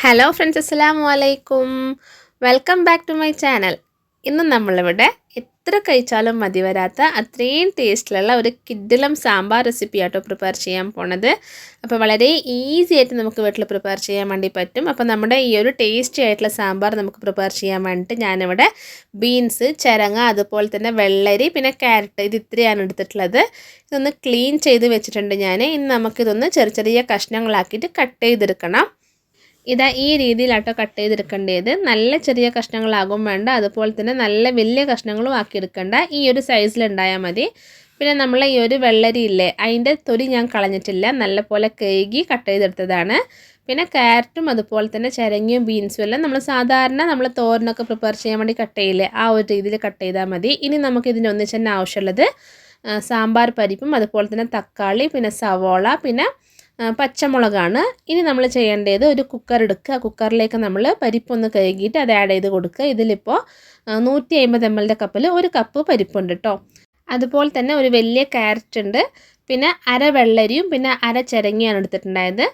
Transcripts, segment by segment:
Hello friends അസ്സലാമു അലൈക്കും welcome back to my channel ഇന്ന് നമ്മളിവിടെ എത്ര കഴിച്ചാലും മതി വരാത്ത അത്രയും ടേസ്റ്റിലുള്ള ഒരു കിഡിലം സാമ്പാർ റെസിപ്പി ആട്ടോ പ്രിപ്പയർ ചെയ്യാൻ പോണത്. അപ്പോൾ വളരെ ഈസി ആയിട്ട് നമുക്ക് വീട്ടിൽ പ്രിപ്പയർ ചെയ്യാൻ വേണ്ടി പറ്റും. അപ്പോൾ നമ്മുടെ ഈ ഒരു ടേസ്റ്റി ആയിട്ടുള്ള സാമ്പാർ നമുക്ക് പ്രിപ്പയർ ചെയ്യാൻ വേണ്ടിയിട്ട് ഞാനിവിടെ ബീൻസ് ചിരങ്ങ അതുപോലെ തന്നെ വെള്ളരി പിന്നെ ക്യാരറ്റ് ഇത് ഇത്രയാണ് എടുത്തിട്ടുള്ളത്. ഇതൊന്ന് ക്ലീൻ ചെയ്ത് വെച്ചിട്ടുണ്ട് ഞാൻ ഇനി നമുക്കിതൊന്ന് ചെറിയ ചെറിയ കഷ്ണങ്ങളാക്കിയിട്ട് കട്ട് ചെയ്തെടുക്കണം. ഇതാ ഈ രീതിയിലാട്ടോ കട്ട് ചെയ്തെടുക്കേണ്ടത്. നല്ല ചെറിയ കഷ്ണങ്ങളാകും വേണ്ട. അതുപോലെ തന്നെ നല്ല വലിയ കഷ്ണങ്ങളും ആക്കി ആക്കിയെടുക്കേണ്ട. ഈ ഒരു സൈസിലുണ്ടായാൽ മതി. പിന്നെ നമ്മൾ ഈ ഒരു വെള്ളരി ഇല്ലേ അതിന്റെ തൊലി ഞാൻ കളഞ്ഞിട്ടില്ല. നല്ലപോലെ കഴുകി കട്ട് ചെയ്തെടുത്തതാണ്. പിന്നെ ക്യാരറ്റും അതുപോലെ തന്നെ ചിരങ്ങിയും ബീൻസും എല്ലാം നമ്മൾ സാധാരണ നമ്മൾ തോരനൊക്കെ പ്രിപ്പയർ ചെയ്യാൻ വേണ്ടി കട്ട് ചെയ്യില്ലേ ആ ഒരു രീതിയിൽ കട്ട് ചെയ്താൽ മതി. ഇനി നമുക്ക് ഇതിന്റെ ഒന്നിച്ച് തന്നെ ആവശ്യമുള്ളത് സാമ്പാർ പരിപ്പും അതുപോലെ തന്നെ തക്കാളി പിന്നെ സവോള പിന്നെ പച്ചമുളകാണ്. ഇനി നമ്മൾ ചെയ്യേണ്ടത് ഒരു കുക്കർ എടുക്കുക. കുക്കറിലേക്ക് നമ്മൾ പരിപ്പൊന്ന് കഴുകിയിട്ട് അത് ആഡ് ചെയ്ത് കൊടുക്കുക. ഇതിലിപ്പോൾ നൂറ്റി അമ്പത് എം എല്ലിന്റെ കപ്പിൽ ഒരു കപ്പ് പരിപ്പുണ്ട് കേട്ടോ അതുപോലെ തന്നെ ഒരു വലിയ ക്യാരറ്റ് ഉണ്ട്. പിന്നെ അര വെള്ളരിയും പിന്നെ അര ചിരങ്ങിയാണ് എടുത്തിട്ടുണ്ടായത്.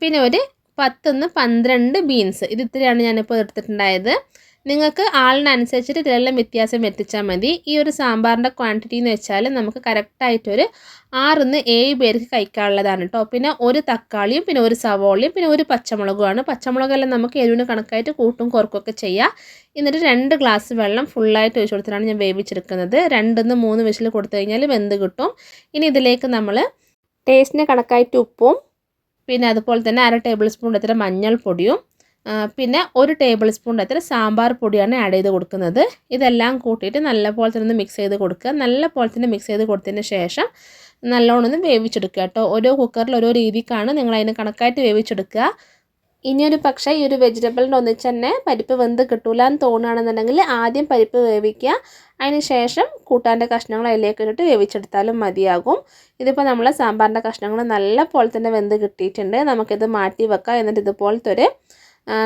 പിന്നെ ഒരു പത്തുനിന്ന് പന്ത്രണ്ട് ബീൻസ് ഇത് ഇത്രയാണ് ഞാനിപ്പോൾ എടുത്തിട്ടുണ്ടായത്. നിങ്ങൾക്ക് ആളിനനുസരിച്ചിട്ട് ഇതിലെല്ലാം വ്യത്യാസം എത്തിച്ചാൽ മതി. ഈ ഒരു സാമ്പാറിന്റെ ക്വാണ്ടിറ്റി എന്ന് വെച്ചാൽ നമുക്ക് കറക്റ്റായിട്ടൊരു ആറിന്ന് ഏഴ് പേർക്ക് കഴിക്കാനുള്ളതാണ് കേട്ടോ പിന്നെ ഒരു തക്കാളിയും പിന്നെ ഒരു സവോളയും പിന്നെ ഒരു പച്ചമുളകുമാണ്. പച്ചമുളകെല്ലാം നമുക്ക് എരിവിന് കണക്കായിട്ട് കൂട്ടും കുറക്കൊക്കെ ചെയ്യാം. എന്നിട്ട് രണ്ട് ഗ്ലാസ് വെള്ളം ഫുള്ളായിട്ട് ഒഴിച്ചു കൊടുത്തിട്ടാണ് ഞാൻ വേവിച്ചെടുക്കുന്നത്. രണ്ടിന്ന് മൂന്ന് വിഷിൽ കൊടുത്തു കഴിഞ്ഞാൽ വെന്ത് കിട്ടും. ഇനി ഇതിലേക്ക് നമ്മൾ ടേസ്റ്റിന് കണക്കായിട്ട് ഉപ്പും പിന്നെ അതുപോലെ തന്നെ അര ടേബിൾ സ്പൂൺ എത്ര മഞ്ഞൾപ്പൊടിയും പിന്നെ ഒരു ടേബിൾ സ്പൂൺ അത്ര സാമ്പാർ പൊടിയാണ് ആഡ് ചെയ്ത് കൊടുക്കുന്നത്. ഇതെല്ലാം കൂട്ടിയിട്ട് നല്ലപോലെ തന്നെ ഒന്ന് മിക്സ് ചെയ്ത് കൊടുക്കുക. നല്ലപോലെ തന്നെ മിക്സ് ചെയ്ത് കൊടുത്തതിന് ശേഷം നല്ലോണം ഒന്ന് വേവിച്ചെടുക്കുക കേട്ടോ. ഓരോ കുക്കറിൽ ഓരോ രീതിക്കാണ് നിങ്ങൾ അതിന് കണക്കായിട്ട് വേവിച്ചെടുക്കുക. ഇനിയൊരു പക്ഷേ ഈ ഒരു വെജിറ്റബിളിന്റെ ഒന്നിച്ച് തന്നെ പരിപ്പ് വെന്ത് കിട്ടൂല എന്ന് തോന്നുകയാണെന്നുണ്ടെങ്കിൽ ആദ്യം പരിപ്പ് വേവിക്കുക. അതിന് ശേഷം കൂട്ടാന്റെ കഷ്ണങ്ങൾ അതിലേക്ക് ഇട്ടിട്ട് വേവിച്ചെടുത്താലും മതിയാകും. ഇതിപ്പോൾ നമ്മൾ സാമ്പാറിന്റെ കഷ്ണങ്ങൾ നല്ല പോലെ തന്നെ വെന്ത് കിട്ടിയിട്ടുണ്ട്. നമുക്കിത് മാറ്റി വെക്കാം. എന്നിട്ട് ഇതുപോലത്തെ ഒരു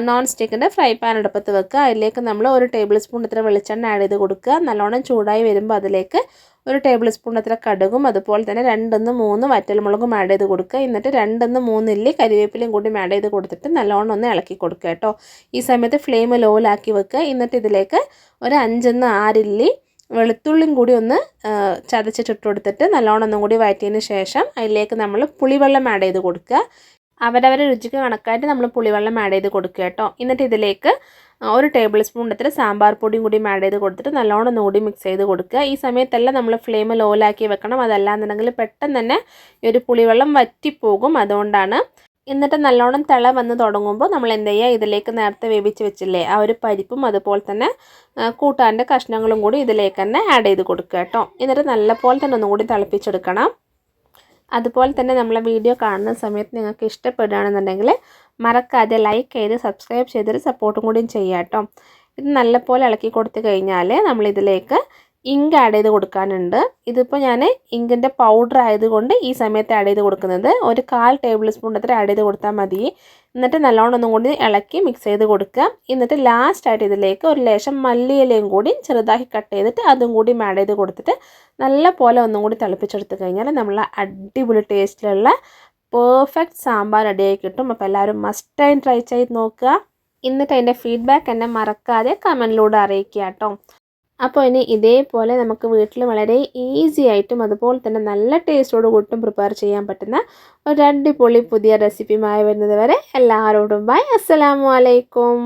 നോൺ സ്റ്റിക്കിന്റെ ഫ്രൈ പാൻ അടുപ്പത്ത് വെക്കുക. അതിലേക്ക് നമ്മൾ ഒരു ടേബിൾ സ്പൂൺ ഇത്ര വെളിച്ചെണ്ണ ആഡ് ചെയ്ത് കൊടുക്കുക. നല്ലോണം ചൂടായി വരുമ്പോൾ അതിലേക്ക് ഒരു ടേബിൾ സ്പൂൺ ഇത്ര കടുകും അതുപോലെ തന്നെ രണ്ടെന്ന് മൂന്ന് വറ്റൽമുളകും ആഡ് ചെയ്ത് കൊടുക്കുക. എന്നിട്ട് രണ്ടെന്ന് മൂന്ന് ഇല്ലി കരിവേപ്പിലയും കൂടി ആഡ് ചെയ്ത് കൊടുത്തിട്ട് നല്ലോണം ഒന്ന് ഇളക്കി കൊടുക്കുക കേട്ടോ. ഈ സമയത്ത് ഫ്ലെയിം ലോയിലാക്കി വെക്കുക. എന്നിട്ട് ഇതിലേക്ക് ഒരു അഞ്ചെന്ന് ആറില്ലി വെളുത്തുള്ളിയും കൂടി ഒന്ന് ചതച്ചിട്ടിട്ട് കൊടുത്തിട്ട് നല്ലോണം ഒന്നും കൂടി വഴറ്റിയതിന് ശേഷം അതിലേക്ക് നമ്മൾ പുളിവെള്ളം ആഡ് ചെയ്ത് കൊടുക്കുക. അവരവരെ രുചിക്ക് കണക്കായിട്ട് നമ്മൾ പുളിവെള്ളം ആഡ് ചെയ്ത് കൊടുക്കുക കേട്ടോ. എന്നിട്ട് ഇതിലേക്ക് ഒരു ടേബിൾ സ്പൂൺ എത്ര സാമ്പാർ പൊടിയും കൂടി ആഡ് ചെയ്ത് കൊടുത്തിട്ട് നല്ലോണം ഒന്നുകൂടി മിക്സ് ചെയ്ത് കൊടുക്കുക. ഈ സമയത്തെല്ലാം നമ്മൾ ഫ്ലെയിം ലോലാക്കി വെക്കണം. അതല്ലാന്നുണ്ടെങ്കിൽ പെട്ടെന്ന് തന്നെ ഈ ഒരു പുളിവെള്ളം വറ്റിപ്പോകും. അതുകൊണ്ടാണ് എന്നിട്ട് നല്ലോണം തിള വന്ന് തുടങ്ങുമ്പോൾ നമ്മൾ എന്ത് ചെയ്യുക? ഇതിലേക്ക് നേരത്തെ വേവിച്ച് വെച്ചില്ലേ ആ ഒരു പരിപ്പും അതുപോലെ തന്നെ കൂട്ടാന്റെ കഷ്ണങ്ങളും കൂടി ഇതിലേക്ക് തന്നെ ആഡ് ചെയ്ത് കൊടുക്കുക കേട്ടോ. എന്നിട്ട് നല്ലപോലെ തന്നെ ഒന്നുകൂടി തിളപ്പിച്ചെടുക്കണം. അതുപോലെ തന്നെ നമ്മളെ വീഡിയോ കാണുന്ന സമയത്ത് നിങ്ങൾക്ക് ഇഷ്ടപ്പെടുകയാണെന്നുണ്ടെങ്കിൽ മറക്കാതെ ലൈക്ക് ചെയ്ത് സബ്സ്ക്രൈബ് ചെയ്തൊരു സപ്പോർട്ടും കൂടിയും ചെയ്യാം കേട്ടോ ഇത് നല്ലപോലെ ഇളക്കി കൊടുത്തു കഴിഞ്ഞാൽ നമ്മളിതിലേക്ക് ഇങ്ക് ആഡ് ചെയ്ത് കൊടുക്കാനുണ്ട്. ഇതിപ്പോൾ ഞാൻ ഇങ്കിന്റെ പൗഡർ ആയതുകൊണ്ട് ഈ സമയത്ത് ആഡ് ചെയ്ത് കൊടുക്കുന്നത്. ഒരു കാൽ ടേബിൾ സ്പൂൺ അത്ര ആഡ് ചെയ്ത് കൊടുത്താൽ മതി. എന്നിട്ട് നല്ലോണം ഒന്നും കൂടി ഇളക്കി മിക്സ് ചെയ്ത് കൊടുക്കുക. എന്നിട്ട് ലാസ്റ്റ് ആയിട്ട് ഇതിലേക്ക് ഒരു ലേശം മല്ലിയിലയും കൂടി ചെറുതാക്കി കട്ട് ചെയ്തിട്ട് അതും കൂടി ആഡ് ചെയ്ത് കൊടുത്തിട്ട് നല്ല പോലെ ഒന്നും കൂടി തിളപ്പിച്ചെടുത്ത് കഴിഞ്ഞാൽ നമ്മൾ അടിപൊളി ടേസ്റ്റിലുള്ള പെർഫെക്റ്റ് സാമ്പാർ റെഡിയായി കിട്ടും. അപ്പോൾ എല്ലാവരും മസ്റ്റ് ആയി ട്രൈ ചെയ്ത് നോക്കുക. എന്നിട്ട് അതിന്റെ ഫീഡ്ബാക്ക് എന്നെ മറക്കാതെ കമന്റിലൂടെ അറിയിക്കുക കേട്ടോ. അപ്പോൾ ഇനി ഇതേപോലെ നമുക്ക് വീട്ടിൽ വളരെ ഈസി ആയിട്ടും അതുപോലെ തന്നെ നല്ല ടേസ്റ്റോട് കൂട്ടും പ്രിപ്പയർ ചെയ്യാൻ പറ്റുന്ന ഒരു അടിപൊളി പുതിയ റെസിപ്പിയുമായി വരുന്നത് വരെ എല്ലാവരോടും ബൈ അസ്സലാമു അലൈക്കും.